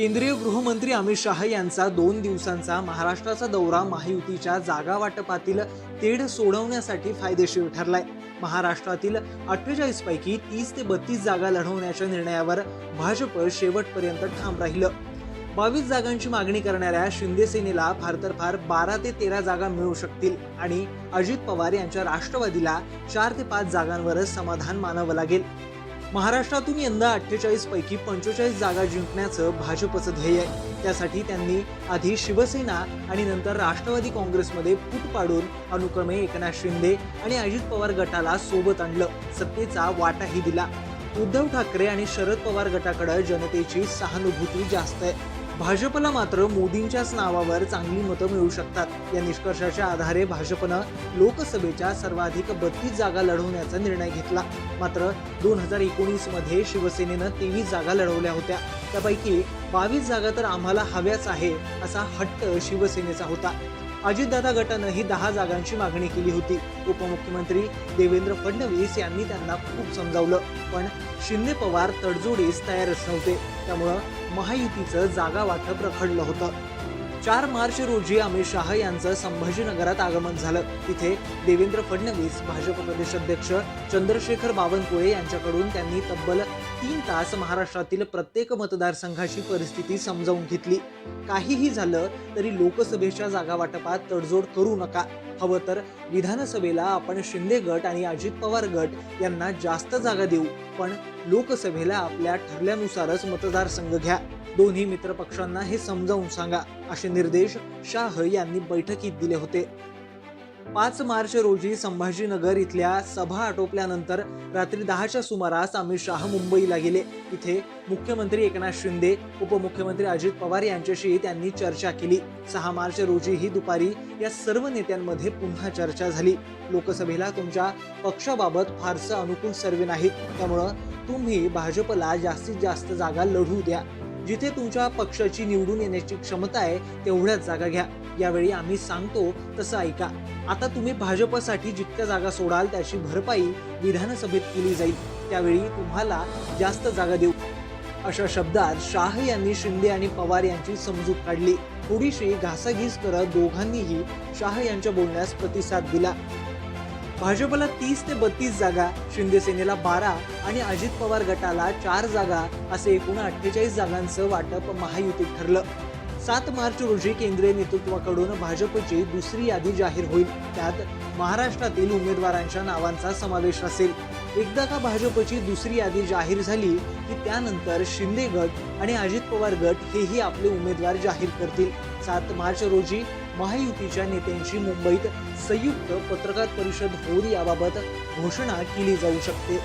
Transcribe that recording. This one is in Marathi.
केंद्रीय गृहमंत्री अमित शहा यांचा दोन दिवसांचा महाराष्ट्राचा दौरा महायुतीच्या जागा वाटपातील तेढ सोडवण्यासाठी फायदेशीर ठरलाय. महाराष्ट्रातील अठ्ठेचाळीस पैकी तीस ते बत्तीस जागा लढवण्याच्या निर्णयावर भाजप शेवटपर्यंत ठाम राहिलं. बावीस जागांची मागणी करणाऱ्या शिंदे सेनेला फार तर फार बारा ते तेरा जागा मिळू शकतील आणि अजित पवार यांच्या राष्ट्रवादीला चार ते पाच जागांवरच समाधान मानावं लागेल. महाराष्ट्रातून यंदा अठ्ठेचाळीस पैकी पंचेचाळीस जागा जिंकण्याचं भाजपचं ध्येय आहे. त्यासाठी त्यांनी आधी शिवसेना आणि नंतर राष्ट्रवादी काँग्रेसमध्ये फूट पाडून अनुक्रमे एकनाथ शिंदे आणि अजित पवार गटाला सोबत आणलं. सत्तेचा वाटाही दिला. उद्धव ठाकरे आणि शरद पवार गटाकडे जनतेची सहानुभूती जास्त आहे. भाजपला मात्र मोदींच्याच नावावर चांगली मतं मिळू शकतात. या निष्कर्षाच्या आधारे भाजपनं लोकसभेच्या सर्वाधिक बत्तीस जागा लढवण्याचा निर्णय घेतला. मात्र दोन हजार एकोणीसमध्ये शिवसेनेनं तेवीस जागा लढवल्या होत्या. त्यापैकी बावीस जागा तर आम्हाला हव्याच आहे असा हट्ट शिवसेनेचा होता. अजितदादा गटानंही दहा जागांची मागणी केली होती. उपमुख्यमंत्री देवेंद्र फडणवीस यांनी त्यांना खूप समजावलं. पण शिंदे पवार तडजोडीस तयारच नव्हते. त्यामुळं महायुतीचं जागा वाटप रखडलं होतं. चार मार्च रोजी अमित शहा यांचं संभाजीनगरात आगमन झालं. तिथे देवेंद्र फडणवीस भाजप प्रदेशाध्यक्ष चंद्रशेखर बावनकुळे यांच्याकडून त्यांनी तब्बल तीन तास महाराष्ट्रातील प्रत्येक मतदारसंघाची परिस्थिती समजावून घेतली. काहीही झालं तरी लोकसभेच्या जागा वाटपात तडजोड करू नका. हवं तर विधानसभेला आपण शिंदे गट आणि अजित पवार गट यांना जास्त जागा देऊ. पण लोकसभेला आपल्या ठरल्यानुसारच मतदारसंघ घ्या. दोन्ही मित्रपक्षांना हे समजावून सांगा असे निर्देश शाह यांनी बैठकीत दिले होते. पाच मार्च रोजी संभाजीनगर इथल्या सभा आटोपल्यानंतर रात्री दहाच्या सुमारास अमित शहा मुंबईला गेले. इथे मुख्यमंत्री एकनाथ शिंदे उपमुख्यमंत्री अजित पवार यांच्याशी त्यांनी चर्चा केली. सहा मार्च रोजीही दुपारी या सर्व नेत्यांमध्ये पुन्हा चर्चा झाली. लोकसभेला तुमच्या पक्षाबाबत फारसं अनुकूल सर्वे नाहीत त्यामुळं तुम्ही भाजपला जास्तीत जास्त जागा लढू द्या. जिथे तुमच्या पक्षाची निवडून येण्याची क्षमता आहे तेवढ्याच जागा घ्या. यावेळी आम्ही सांगतो तसं ऐका. आता तुम्ही भाजपसाठी जितक्या जागा सोडाल त्याची भरपाई विधानसभेत केली जाईल. त्यावेळी तुम्हाला जास्त जागा देऊ. अशा शब्दात शाह यांनी शिंदे आणि पवार यांची समजूत काढली. थोडीशी घासाघीस करत दोघांनीही शाह यांच्या बोलण्यास प्रतिसाद दिला. भाजपला तीस ते बत्तीस जागा शिंदेसेनेला बारा आणि अजित पवार गटाला चार जागा असे एकूण अठ्ठेचाळीस जागांचं वाटप महायुतीत ठरलं. सात मार्च रोजी केंद्रीय नेतृत्वाकडून भाजपची दुसरी यादी जाहीर होईल. त्यात महाराष्ट्रातील उमेदवारांच्या नावांचा समावेश असेल. एकदा का भाजपची दुसरी यादी जाहीर झाली की त्यानंतर शिंदे गट आणि अजित पवार गट हेही आपले उमेदवार जाहीर करतील. सात मार्च रोजी महायुतीच्या नेत्यांची मुंबईत संयुक्त पत्रकार परिषद होऊन याबाबत घोषणा केली जाऊ शकते.